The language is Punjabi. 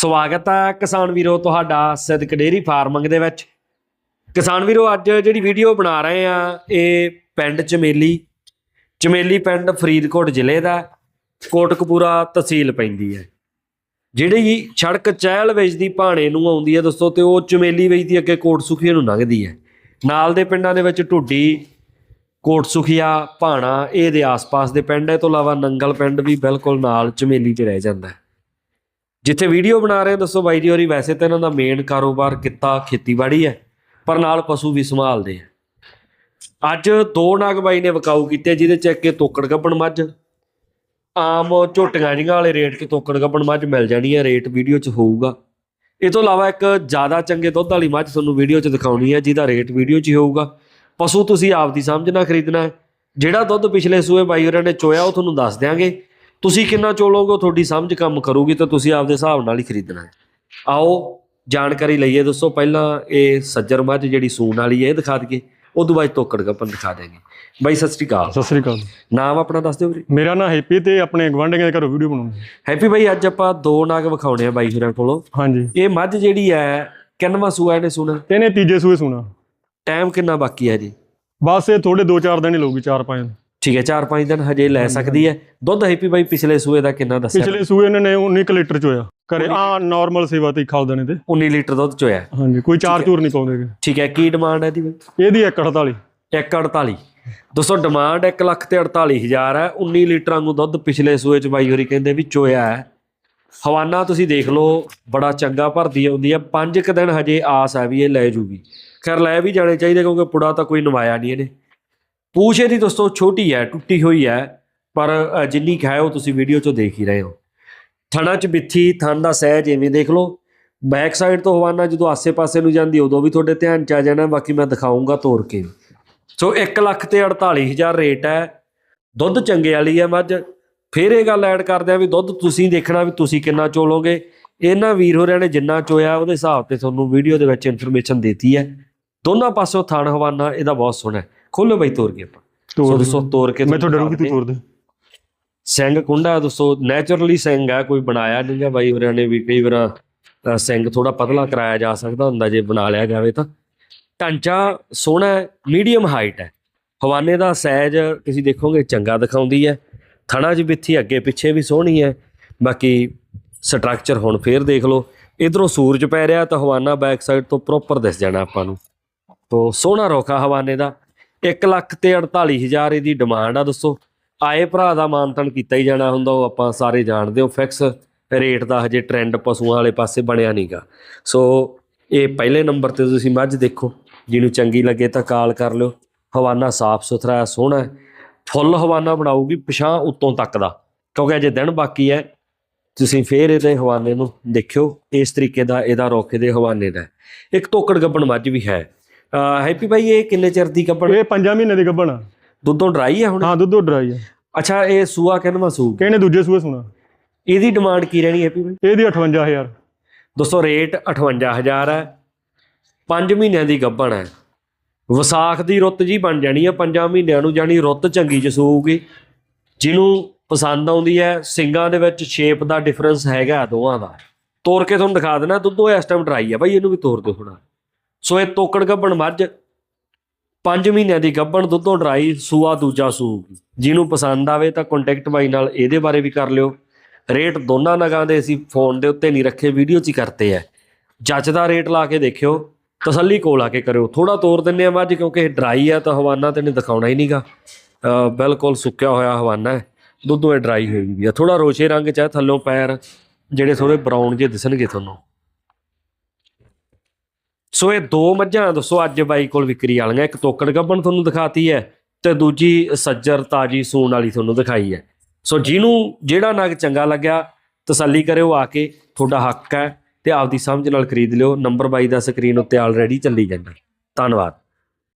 ਸਵਾਗਤ ਹੈ ਕਿਸਾਨ ਵੀਰੋ ਤੁਹਾਡਾ ਸਿੱਧਕ ਡੇਰੀ ਫਾਰਮਿੰਗ ਦੇ ਵਿੱਚ। ਕਿਸਾਨ ਵੀਰੋ, ਅੱਜ ਜਿਹੜੀ ਵੀਡੀਓ ਬਣਾ ਰਹੇ ਆ, ਇਹ ਪਿੰਡ ਚਮੇਲੀ। ਚਮੇਲੀ ਪਿੰਡ ਫਰੀਦਕੋਟ ਜ਼ਿਲ੍ਹੇ ਦਾ, ਕੋਟਕਪੂਰਾ ਤਹਿਸੀਲ ਪੈਂਦੀ ਹੈ। ਜਿਹੜੀ ਸੜਕ ਚਹਿਲ ਵੇਚਦੀ ਭਾਣੇ ਨੂੰ ਆਉਂਦੀ ਹੈ ਦੋਸਤੋ, ਤੇ ਉਹ ਚਮੇਲੀ ਵੇਚਦੀ ਅੱਗੇ ਕੋਟ ਸੁਖੀਆ ਨੂੰ ਲੰਘਦੀ ਹੈ। ਨਾਲ ਦੇ ਪਿੰਡਾਂ ਦੇ ਵਿੱਚ ਢੁੱਡੀ ਕੋਟ ਸੁਖੀਆ ਭਾਣਾ, ਇਹ ਦੇ ਆਸ-ਪਾਸ ਦੇ ਪਿੰਡ ਹੈ। ਇਹ ਤੋਂ ਇਲਾਵਾ ਨੰਗਲ ਪਿੰਡ ਵੀ ਬਿਲਕੁਲ ਨਾਲ ਚਮੇਲੀ 'ਚ ਰਹਿ ਜਾਂਦਾ ਹੈ। ਜਿੱਥੇ ਵੀਡੀਓ ਬਣਾ ਰਹੇ ਦੱਸੋ ਬਾਈ ਜੀ, ਹੋਰੀ ਵੈਸੇ ਤਾਂ ਇਹਨਾਂ ਦਾ ਮੇਨ ਕਾਰੋਬਾਰ ਕਿੱਤਾ? ਖੇਤੀਬਾੜੀ ਹੈ, ਪਰ ਨਾਲ ਪਸ਼ੂ ਵੀ ਸੰਭਾਲਦੇ ਆ। ਅੱਜ ਦੋ ਨਾਗ ਬਾਈ ਨੇ ਵਕਾਊ ਕੀਤੇ, ਜਿਹਦੇ ਚ ਇੱਕ ਤੋਕੜ ਗੱਬਣ ਮੱਝ, ਆਮ ਝੋਟੀਆਂ ਜਿਹੀਆਂ ਵਾਲੇ ਰੇਟ 'ਚ ਤੋਕੜ ਗੱਬਣ ਮੱਝ ਮਿਲ ਜਾਣੀ ਹੈ ਰੇਟ ਵੀਡੀਓ 'ਚ ਹੋਊਗਾ। ਇਹ ਤੋਂ ਇਲਾਵਾ ਇੱਕ ਜ਼ਿਆਦਾ ਚੰਗੇ ਦੁੱਧ ਵਾਲੀ ਮੱਝ ਤੁਹਾਨੂੰ ਵੀਡੀਓ 'ਚ ਦਿਖਾਉਣੀ ਹੈ ਜਿਹਦਾ ਰੇਟ ਵੀਡੀਓ 'ਚ ਹੀ ਹੋਊਗਾ। ਪਸ਼ੂ ਤੁਸੀਂ ਆਪਦੀ ਸਮਝ ਨਾਲ ਖਰੀਦਣਾ ਹੈ। ਜਿਹੜਾ ਦੁੱਧ ਪਿਛਲੇ ਸੂਏ ਬਾਈ ਹੋਰਾਂ ਨੇ ਚੋਇਆ, ਉਹ ਤੁਹਾਨੂੰ ਦੱਸ ਦਿਆਂਗੇ। ਤੁਸੀਂ ਕਿੰਨਾ ਚੋਲੋਗੇ ਉਹ ਤੁਹਾਡੀ ਸਮਝ ਕੰਮ ਕਰੂਗੀ ਤਾਂ ਤੁਸੀਂ ਆਪਦੇ ਹਿਸਾਬ ਨਾਲ ਹੀ ਖਰੀਦਣਾ ਹੈ। ਆਓ ਜਾਣਕਾਰੀ ਲਈਏ ਦੋਸਤੋ ਪਹਿਲਾਂ ਇਹ ਸੱਜਰ ਮੱਝ ਜਿਹੜੀ ਸੂਣ ਵਾਲੀ ਹੈ ਇਹ ਦਿਖਾ ਦਈਏ। ਉਦੋਂ ਬਾਅਦ ਤੋਕੜ ਗੱਪਨ ਦਿਖਾ ਦੇਗੇ ਬਾਈ ਸਤਿ ਸ੍ਰੀ ਅਕਾਲ। ਸਤਿ ਸ੍ਰੀ ਅਕਾਲ। ਨਾਮ ਆਪਣਾ ਦੱਸ ਦਿਓ ਵੀਰੇ। ਮੇਰਾ ਨਾਮ ਹੈਪੀ ਤੇ ਆਪਣੇ ਗਵਾਂਢੀਆਂ ਦੇ ਘਰੋਂ ਵੀਡੀਓ ਬਣਾਉਂਦੇ ਹੈਪੀ ਬਾਈ ਅੱਜ ਆਪਾਂ ਦੋ ਨਾਗ ਵਿਖਾਉਣੇ ਆ ਬਾਈ ਹੋਰਾਂ ਕੋਲੋਂ। ਹਾਂਜੀ। ਇਹ ਮੱਝ ਜਿਹੜੀ ਹੈ ਕਿੰਨਵਾਂ ਸੂਆ ਇਹਨੇ ਸੁਣਾ? ਤੇ ਇਹਨੇ ਤੀਜੇ ਸੂਏ ਸੁਣਾ। ਟਾਈਮ ਕਿੰਨਾ ਬਾਕੀ ਹੈ ਜੀ? ਬਸ ਇਹ ਥੋੜੇ 2-4 ਦਿਨ ਹੀ ਲਊਗੀ 4-5 ਠੀਕ ਹੈ 4-5 ਦਿਨ ਹਜੇ ਲੈ ਸਕਦੀ ਹੈ। ਦੁੱਧ ਹੈਪੀ ਬਾਈ ਪਿਛਲੇ ਸੂਏ ਦਾ ਕਿੰਨਾ ਦੱਸਿਆ? ਪਿਛਲੇ ਸੂਏ ਇਹਨਾਂ ਨੇ 19 ਕੁ ਲੀਟਰ ਚੋਇਆ। ਘਰੇ ਆ ਨਾਰਮਲ ਸੇਵਾ ਤੇ ਖਾਲ ਦੇਣੇ ਤੇ। 19 ਲੀਟਰ ਦੁੱਧ ਚੋਇਆ। ਹਾਂਜੀ ਕੋਈ ਚਾਰ ਚੂਰ ਨਹੀਂ ਪਾਉਂਦੇਗੇ ਠੀਕ ਹੈ ਕੀ ਡਿਮਾਂਡ ਹੈ ਦੀ ਬਾਈ? ਇਹਦੀ 148 148 ਦੋਸਤੋ ਡਿਮਾਂਡ 1 ਲੱਖ ਤੇ 48000 ਹੈ। 19 ਲੀਟਰਾਂ ਨੂੰ ਦੁੱਧ ਪਿਛਲੇ ਸੂਏ ਚ ਬਾਈ ਹੋਰੀ ਕਹਿੰਦੇ ਵੀ ਚੋਇਆ ਹੈ। ਹਵਾਨਾ ਤੁਸੀਂ ਦੇਖ ਲਓ ਬੜਾ ਚੰਗਾ ਭਰਦੀ ਆਉਂਦੀ ਹੈ। ਪੰਜ ਕੁ ਦਿਨ ਹਜੇ ਆਸ ਹੈ ਵੀ ਇਹ ਲੈ ਜੂਗੀ। ਖੈਰ ਲੈ ਵੀ ਜਾਣੇ ਚਾਹੀਦੇ ਕਿਉਂਕਿ ਪੁੜਾ ਤਾਂ ਕੋਈ ਨਵਾਇਆ ਨਹੀਂ ਇਹਨੇ। ਪੂਛ ਇਹਦੀ ਦੋਸਤੋ ਛੋਟੀ ਹੈ, ਟੁੱਟੀ ਹੋਈ ਹੈ, ਪਰ ਜਿੰਨੀ ਕੁ ਹੈ ਉਹ ਤੁਸੀਂ ਵੀਡੀਓ 'ਚੋਂ ਦੇਖ ਹੀ ਰਹੇ ਹੋ। ਥਣਾ 'ਚ ਬਿੱਥੀ ਥਣ ਦਾ ਸਹਿਜ ਐਵੇਂ ਦੇਖ ਲਓ। ਬੈਕ ਸਾਈਡ ਤੋਂ ਹਵਾਨਾ ਜਦੋਂ ਆਸੇ-ਪਾਸੇ ਨੂੰ ਜਾਂਦੀ, ਉਦੋਂ ਵੀ ਤੁਹਾਡੇ ਧਿਆਨ 'ਚ ਆ ਜਾਣਾ, ਬਾਕੀ ਮੈਂ ਦਿਖਾਉਂਗਾ ਤੋੜ ਕੇ। ਸੋ 1 ਲੱਖ ਤੇ 48000 ਰੇਟ ਹੈ। ਦੁੱਧ ਚੰਗੇ ਵਾਲੀ ਹੈ ਮੱਝ। ਫਿਰ ਇਹ ਗੱਲ ਐਡ ਕਰਦੇ ਆ ਵੀ ਦੁੱਧ ਤੁਸੀਂ ਦੇਖਣਾ ਵੀ ਤੁਸੀਂ ਕਿੰਨਾ ਚੋਲੋਗੇ। ਇਹਨਾਂ ਵੀਰ ਹੋਰਿਆਂ ਨੇ ਜਿੰਨਾ ਚੋਇਆ, ਉਹਦੇ ਹਿਸਾਬ ਤੇ ਤੁਹਾਨੂੰ ਵੀਡੀਓ ਦੇ ਵਿੱਚ ਇਨਫੋਰਮੇਸ਼ਨ ਦਿੱਤੀ ਹੈ। ਦੋਨਾਂ ਪਾਸੋਂ ਥਣ, ਹਵਾਨਾ, ਇਹਦਾ ਬਹੁਤ ਸੋਹਣਾ ਹੈ। ਖੋਲੋ ਬਈ ਤੋੜ ਕੇ ਆਪਾਂ। ਸੋ ਦੋਸਤੋ ਤੋੜ ਕੇ ਮੈਂ ਤਾਂ ਡਰੂਗੀ ਤੂੰ ਦਿਖਾ ਤੋੜ ਦੇ। ਸਿੰਘ ਕੁੰਡਾ ਦੋਸਤੋ ਨੇਚਰਲੀ ਸਿੰਘ ਹੈ ਕੋਈ ਬਣਾਇਆ ਨਹੀਂਗਾ ਬਾਈ ਹੋਰਿਆਂ ਨੇ ਵੀ ਕਈ ਵਾਰ ਸਿੰਘ ਥੋੜਾ ਪਤਲਾ ਕਰਾਇਆ ਜਾ ਸਕਦਾ ਹੁੰਦਾ ਜੇ ਬਣਾ ਲਿਆ ਜਾਵੇ ਤਾਂ। ਢਾਂਚਾ ਸੋਹਣਾ ਮੀਡੀਅਮ ਹਾਈਟ ਹੈ। ਹਵਾਨੇ ਦਾ ਸਾਈਜ਼ ਤੁਸੀਂ ਦੇਖੋਗੇ ਚੰਗਾ ਦਿਖਾਉਂਦੀ ਹੈ। ਥਣਾ 'ਚ ਬਿੱਥੀ ਅੱਗੇ ਪਿੱਛੇ ਵੀ ਸੋਹਣੀ ਹੈ। ਬਾਕੀ ਸਟਰਕਚਰ ਹੁਣ ਫੇਰ ਦੇਖ ਲਓ। ਇਧਰੋਂ ਸੂਰਜ ਪੈ ਰਿਹਾ ਤਾਂ ਹਵਾਨਾ ਬੈਕ ਸਾਈਡ ਤੋਂ ਪ੍ਰੋਪਰ ਦਿਸ ਜਾਣਾ ਆਪਾਂ ਨੂੰ। ਤੋ ਸੋਹਣਾ ਰੋਕਾ ਹਵਾਨੇ ਦਾ। 1 ਲੱਖ ਤੇ 48000 ਇਹਦੀ ਡਿਮਾਂਡ ਆ, ਦੱਸੋ। ਆਏ ਭਰਾ ਦਾ ਮਾਨਤਨ ਕੀਤਾ ਹੀ ਜਾਣਾ ਹੁੰਦਾ, ਉਹ ਆਪਾਂ ਸਾਰੇ ਜਾਣਦੇ ਹੋ ਫਿਕਸ ਰੇਟ ਦਾ ਹਜੇ ਟ੍ਰੈਂਡ ਪਸ਼ੂਆਂ ਵਾਲੇ ਪਾਸੇ ਬਣਿਆ ਨਹੀਂਗਾ ਸੋ ਇਹ ਪਹਿਲੇ ਨੰਬਰ ਤੇ ਤੁਸੀਂ ਮੱਝ ਦੇਖੋ, ਜਿਹਨੂੰ ਚੰਗੀ ਲੱਗੇ ਤਾਂ ਕਾਲ ਕਰ ਲਿਓ। ਹਵਾਨਾ ਸਾਫ਼ ਸੁਥਰਾ, ਸੋਹਣਾ ਫੁੱਲ ਹਵਾਨਾ ਬਣਾਊਗੀ ਪਛਾਂ ਉੱਤੋਂ ਤੱਕ ਦਾ। ਕਿਉਂਕਿ ਅਜੇ ਦਿਨ ਬਾਕੀ ਹੈ। ਤੁਸੀਂ ਫੇਰ ਇਹਦੇ ਹਵਾਨੇ ਨੂੰ ਦੇਖਿਓ, ਇਸ ਤਰੀਕੇ ਦਾ ਇਹਦਾ ਰੋਕੇ ਦੇ ਹਵਾਨੇ ਦਾ ਇੱਕ ਤੋਕੜ ਗੱਬਣ ਮੱਝ ਵੀ ਹੈ। ਹੈਪੀ ਭਾਈ ਇਹ ਕਿੰਨੇ ਚਿਰ ਦੀ ਗੱਬਣ? ਇਹ 5 ਮਹੀਨੇ ਦੀ ਗੱਭਣ ਆ। ਦੁੱਧੋਂ ਡਰਾਈ ਹੈ ਹੁਣ? ਹਾਂ ਦੁੱਧੋ ਡਰਾਈ ਆ। ਅੱਛਾ ਇਹ ਸੂਆ ਕਿੰਨਵਾ ਸੂ? ਕਿਹਨੇ ਦੂਜੇ ਸੂਏ ਸੁਣਾ? ਇਹਦੀ ਡਿਮਾਂਡ ਕੀ ਰਹਿਣੀ ਹੈਪੀ ਭਾਈ ਇਹਦੀ 58000 ਦੋਸਤੋ ਰੇਟ 58000 ਹੈ। 5 ਮਹੀਨਿਆਂ ਦੀ ਗੱਭਣ ਹੈ। ਵਿਸਾਖ ਦੀ ਰੁੱਤ ਜੀ ਬਣ ਜਾਣੀ ਹੈ 5 ਮਹੀਨਿਆਂ ਨੂੰ ਜਾਣੀ ਰੁੱਤ ਚੰਗੀ ਚ ਸੂਊਗੀ। ਜਿਹਨੂੰ ਪਸੰਦ ਆਉਂਦੀ ਹੈ ਸਿੰਗਾਂ ਦੇ ਵਿੱਚ ਸ਼ੇਪ ਦਾ ਡਿਫਰੈਂਸ ਹੈਗਾ ਦੋਵਾਂ ਦਾ। ਤੋੜ ਕੇ ਤੁਹਾਨੂੰ ਦਿਖਾ ਦੇਣਾ ਦੁੱਧੋ ਇਸ ਟਾਈਮ ਡਰਾਈ ਹੈ ਬਾਈ ਇਹਨੂੰ ਵੀ ਤੋੜ ਦਿਓ ਥੋੜਾ ਸੋ ਇਹ ਤੋਕੜ ਗੱਭਣ ਮੱਝ 5 ਮਹੀਨਿਆਂ ਦੀ ਗੱਭਣ ਦੁੱਧੋਂ ਡਰਾਈ ਸੂਆ ਦੂਜਾ ਸੂਗੀ ਜਿਹਨੂੰ ਪਸੰਦ ਆਵੇ ਤਾਂ ਕੰਟੈਕਟ ਬਾਈ ਨਾਲ ਇਹਦੇ ਬਾਰੇ ਵੀ ਕਰ ਲਿਓ। ਰੇਟ ਦੋਨਾਂ ਨਗਾਂ ਦੇ ਅਸੀਂ ਫੋਨ ਦੇ ਉੱਤੇ ਨਹੀਂ ਰੱਖੇ ਵੀਡੀਓ 'ਚ ਹੀ ਕਰਤੇ ਆ। ਜੱਜ ਦਾ ਰੇਟ ਲਾ ਕੇ ਦੇਖਿਓ, ਤਸੱਲੀ ਕੋਲ ਆ ਕੇ ਕਰਿਓ। ਥੋੜਾ ਤੋੜ ਦਿੰਨੇ ਆ ਮੱਝ, ਕਿਉਂਕਿ ਇਹ ਡਰਾਈ ਆ ਤਾਂ ਹਵਾਨਾ ਤੇ ਨੇ ਦਿਖਾਉਣਾ ਹੀ ਨਹੀਂਗਾ। ਬਿਲਕੁਲ ਸੁੱਕਿਆ ਹੋਇਆ ਹਵਾਨਾ ਹੈ। ਦੁੱਧੋਂ ਇਹ ਡਰਾਈ ਹੋਈ ਵੀ ਆ। ਥੋੜਾ ਰੋਸ਼ੇ ਰੰਗ 'ਚ ਹੈ ਥੱਲੋਂ ਪੈਰ ਜਿਹੜੇ ਥੋੜੇ ਬਰਾਊਨ ਜੇ ਦਿਸਣਗੇ ਤੁਹਾਨੂੰ। ਸੋ ਇਹ ਦੋ ਮੱਝਾਂ, ਦੱਸੋ ਅੱਜ ਬਾਈ ਕੋਲ ਵਿਕਰੀ ਵਾਲੀਆਂ, ਇੱਕ ਤੋਕੜ ਗੱਬਣ ਤੁਹਾਨੂੰ ਦਿਖਾਤੀ ਹੈ ਤੇ ਦੂਜੀ ਸੱਜਰ ਤਾਜੀ ਸੂਣ ਵਾਲੀ ਤੁਹਾਨੂੰ ਦਿਖਾਈ ਹੈ। ਸੋ ਜਿਹਨੂੰ ਜਿਹੜਾ ਨਗ ਚੰਗਾ ਲੱਗਿਆ, ਤਸੱਲੀ ਕਰਿਓ ਆ ਕੇ, ਤੁਹਾਡਾ ਹੱਕ ਹੈ ਤੇ ਆਪਦੀ ਸਮਝ ਨਾਲ ਖਰੀਦ ਲਿਓ, ਨੰਬਰ ਬਾਈ ਦਾ ਸਕਰੀਨ ਉੱਤੇ ਆਲਰੇਡੀ ਚੱਲੀ ਜਾਂਦਾ। ਧੰਨਵਾਦ।